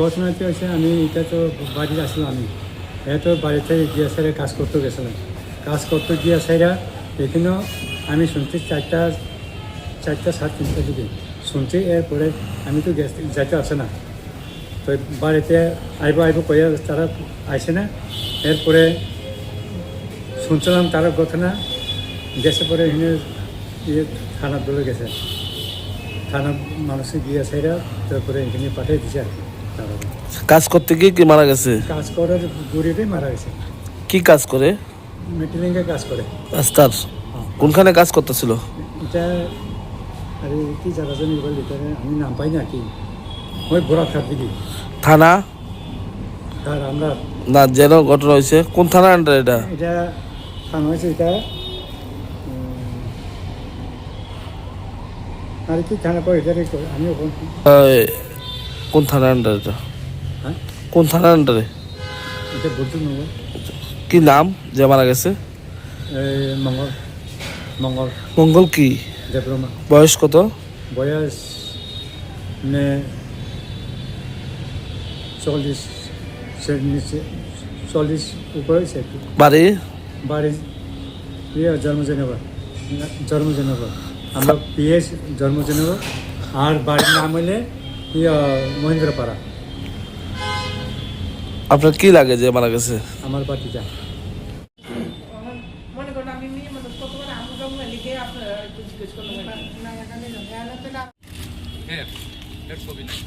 ঘটনাটি হচ্ছে আমি এটা তো বাড়িতে আসলাম আমি। এটা বাড়িতে গিয়ে স্যারে কাজ করতে গেছিলাম। কাজ করতে গিয়া স্যারা এখানেও আমি শুনছি চারটা চারটা সাড়ে তিনটা দিকে। শুনছি এরপরে আমি তো গ্যাস যাইতে আসে না। তো বাড়িতে আইব আইব কইয়া তারা আইসে না। এরপরে শুনছিলাম তারা ঘটনা, গেছে পরে এখানে ইয়ে থানা দলে গেছে। থানা মানুষে গিয়ে সেরা তারপরে এখানে পাঠিয়ে দিছে আর কি। কাজ করতে গিয়ে কি মারা গেছে? কাজ করার গরিবে মারা গেছে। কি কাজ করে? মেটেলিংয়ে কাজ করে। রাস্তার। কোনখানে কাজ করতেছিল? এটা আরে কি জায়গা জানি বল আমি নাম পাই না কি? ওই ঘোরা দিকে। থানা? আর আমরা না যেন ঘটনা হয়েছে। কোন থানার আন্ডার এটা? এটা থানা হয়েছে এটা আর কি থানা পর আমি কোন থানার আন্ডার এটা? হ্যাঁ? কোন থানার আন্ডারে এটা কি নাম? যে মারা গেছে? এই মঙ্গল। মঙ্গল। মঙ্গল কি? বয়স কত? বয়স নে চল্লিশ। নিচে চল্লিশ উপরে বাড়ি? বাড়ি। ইয়ে জন্ম জেনেবা জন্ম জেনেবা আমরা পিএস জন্ম জেনেবা আর বাড়ির নাম হলে ইয়ে মহেন্দ্রপাড়া। আপনার কি লাগে যে মারা গেছে? আমার বাড়িটা মনে করেন আমি মেয়ে মানুষ কতবার আমু জামু লিখে আপনার একটু জিজ্ঞেস করলাম হ্যাঁ এর ছবি নাই।